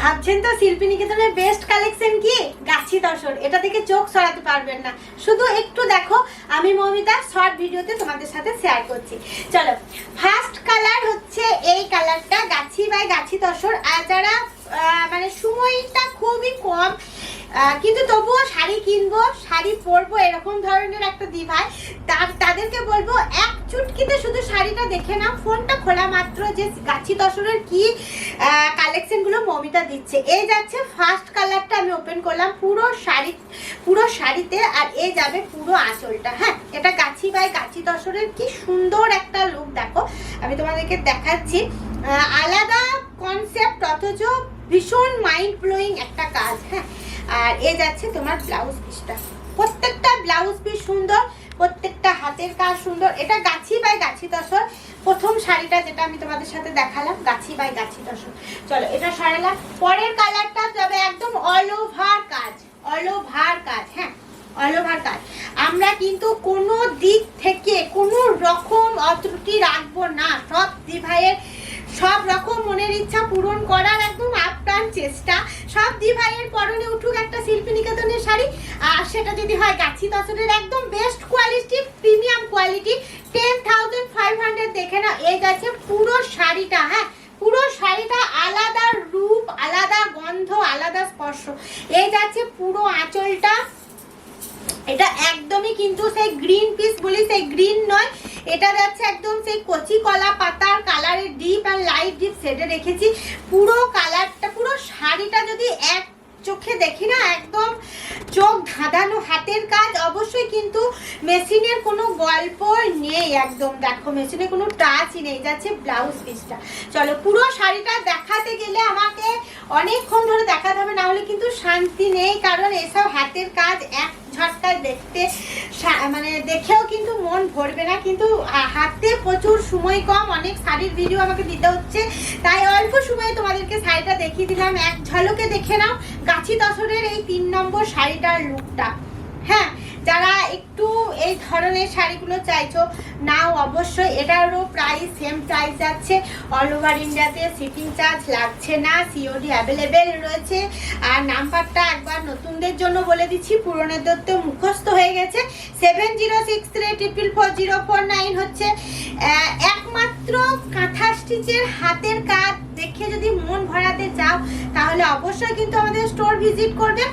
ভাবছেন তো শিল্পী নিকেতনের বেস্ট কালেকশন কি? গাছি দর্শন এটা থেকে চোখ সরাতে পারবেন না। শুধু একটু দেখো, আমি মমিতা শর্ট ভিডিওতে তোমাদের সাথে শেয়ার করছি। চলো ফার্স্ট কালার হচ্ছে এই কালারটা গাছি বাই গাছি দর্শন আর যারা মানে সময়টা খুবই কম কিন্তু তবুও শাড়ি কিনবো, শাড়ি পরবো, এরকম ধরনের একটা দিভাই, তার, তাদেরকে বলব, এক চুটকিতে শুধু শাড়িটা দেখে নাও। ফোনটা খোলা মাত্র যে গাছি দশরের কি কালেকশনগুলো মমিতা দিচ্ছে। এই যাচ্ছে ফার্স্ট কালারটা আমি ওপেন করলাম পুরো শাড়ি, পুরো শাড়িতে আর এ যাবে পুরো আঁচলটা। হ্যাঁ এটা গাছি বাই গাছি দশরের কি সুন্দর একটা লুক দেখো, আমি তোমাদেরকে দেখাচ্ছি। আলাদা কনসেপ্ট অথচ ভীষণ মাইন্ড ব্লোয়িং একটা কাজ হ্যাঁ। আর এ যাচ্ছে তোমার ব্লাউজ পিসটা প্রত্যেকটা ব্লাউজ পিস সুন্দর, প্রত্যেকটা হাতের কাজ সুন্দর। এটা গাছি বাই গাছি তসর প্রথম শাড়িটা যেটা আমি তোমাদের সাথে দেখালাম, গাছি বাই গাছি তসর চলো, এটা সরালাম। পরের কালারটা যাবে একদম অল ওভার কাজ অল ওভার কাজ হ্যাঁ অল ওভার কাজ। আমরা কিন্তু কোনো দিক থেকে কোনো রকম অত্রুটি রাখব না। সব দিভাইয়ের, সব রকম মনের ইচ্ছা পূরণ করার একদম আপ্রাণ চেষ্টা। সব দিভাইয়ের পরনে উঠুক একটা শিল্পী নিকেতনের শাড়ি, আর সেটা যদি হয় গাছি দশনের একদম best quality premium quality ten দেখে না এই যাচ্ছে পুরো শাড়িটা হ্যাঁ পুরো শাড়িটা আলাদা রূপ, আলাদা গন্ধ, আলাদা স্পর্শ। এই যাচ্ছে পুরো আঁচলটা। এটা একদমই কিন্তু সেই গ্রিন পিস বলি, সেই গ্রিন নয়। এটা যাচ্ছে একদম সেই কচি কলা পাতার কালারের ডিপ আর লাইট ডিপ সেটে রেখেছি। পুরো কালারটা পুরো শাড়িটা যদি এক চোখে দেখি না, একদম চোখ ধাঁধানো হাতের কাজ, অবশ্যই কিন্তু মেশিনের কোনো গল্প নেই একদম। দেখো, মেশিনে কোনো টাচই নেই, যাচ্ছে ব্লাউজ পিসটা চলো, পুরো শাড়িটা দেখাতে গেলে আমাকে অনেকক্ষণ ধরে দেখাতে হবে, না হলে কিন্তু শান্তি নেই, কারণ এসব হাতের কাজ এক ঝটকায় দেখতে মানে দেখেও কিন্তু মন ভরবে না, কিন্তু হাতে প্রচুর সময় কম। অনেক শাড়ির ভিডিও আমাকে দিতে হচ্ছে। তাই অল্প সময়ে তোমাদেরকে শাড়িটা দেখিয়ে দিলাম। এক ঝলকে দেখে নাও, গাছি দশরের এই তিন নম্বর শাড়িটার লুকটা হ্যাঁ যারা একটু এই ধরনের শাড়িগুলো চাইছো, নাও অবশ্যই। এটারও প্রাইস সেম প্রাইস যাচ্ছে। অল ওভার ইন্ডিয়াতে শিপিং চার্জ লাগছে না সিওডি অ্যাভেলেবেল রয়েছে। আর নাম্বারটা একবার নতুনদের জন্য বলে দিচ্ছি পুরনোদের তো মুখস্থ হয়ে গেছে। Seven zero six three triple four zero four nine হচ্ছে। একমাত্র কাঁথা স্টিচের হাতের কাজ দেখে যদি মন ভরাতে চাও, তাহলে অবশ্যই কিন্তু আমাদের স্টোর ভিজিট করবে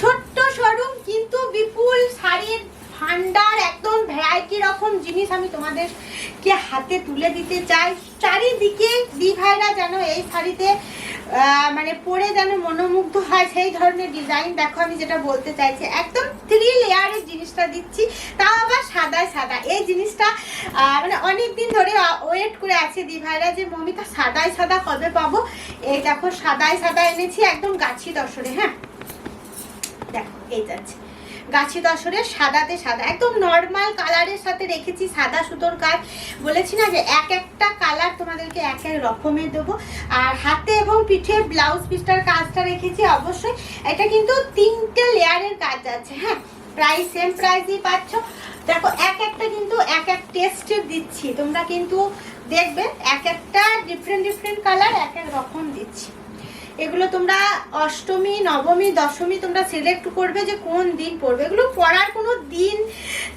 ছোট্ট শোরুম কিন্তু বিপুল শাড়ির ভান্ডার একদম ভ্যারাইটি রকম জিনিস আমি তোমাদেরকে হাতে তুলে দিতে চাই। চারিদিকে দি ভাইরা যেন এই শাড়িতে মানে পরে যেন মনোমুগ্ধ হয় সেই ধরনের ডিজাইন। দেখো, আমি যেটা বলতে চাইছি, একদম থ্রি লেয়ারের জিনিসটা দিচ্ছি, তাও আবার সাদায় সাদা। এই জিনিসটা মানে অনেক দিন ধরে ওয়েট করে আছে দি ভাইরা যে, মমিতা, সাদায় সাদা কবে পাবো? এই দেখো, সাদায় সাদা এনেছি, একদম গাছি দশরে হ্যাঁ? দেখো, এই যাচ্ছে। গাছি দশরের সাদাতে সাদা। একদম নর্মাল কালারের সাথে রেখেছি, সাদা সুতোর কাজ বলেছি না যে এক একটা কালার তোমাদেরকে এক এক রকমের দেবো। আর হাতে এবং পিঠে ব্লাউজ পিসটার কাজটা রেখেছি অবশ্যই। এটা কিন্তু তিনটে লেয়ারের কাজ আছে হ্যাঁ? প্রাইস সেম প্রাইসই পাচ্ছ। দেখো, এক একটা কিন্তু এক এক টেস্টের দিচ্ছি। তোমরা কিন্তু দেখবে, এক একটা ডিফারেন্ট ডিফারেন্ট কালার এক এক রকম দিচ্ছি। এগুলো তোমরা অষ্টমী, নবমী, দশমী তোমরা সিলেক্ট করবে যে কোন দিন পড়বে। এগুলো পড়ার কোনো দিন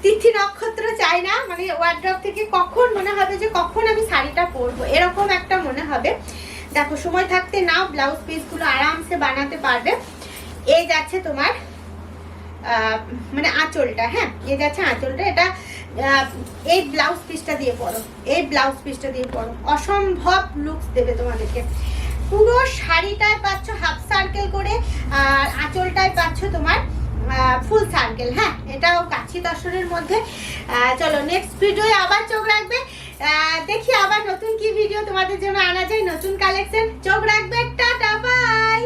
তিথি নক্ষত্র চাই না। মানে ওয়ার্ড্রপ থেকে কখন মনে হবে যে কখন আমি শাড়িটা পরবো, এরকম একটা মনে হবে। দেখো, সময় থাকতে নাও ব্লাউজ পিসগুলো আরামসে বানাতে পারবে। এই যাচ্ছে তোমার মানে আঁচলটা হ্যাঁ? এই যাচ্ছে আঁচলটা, এটা এই ব্লাউজ পিসটা দিয়ে পরো এই ব্লাউজ পিসটা দিয়ে পরো অসম্ভব লুকস দেবে তোমাদেরকে। পুরো শাড়িটায় পাচ্ছ হাফ সার্কেল করে, আর আঁচলটায় পাচ্ছ তোমার ফুল সার্কেল হ্যাঁ? এটাও কাছি দর্শনের মধ্যে। চলো নেক্সট ভিডিওয়ে আবার চোখ রাখবে। দেখি আবার নতুন কি ভিডিও তোমাদের জন্য আনা যায়, নতুন কালেকশন চোখ রাখবে, টাটা বাই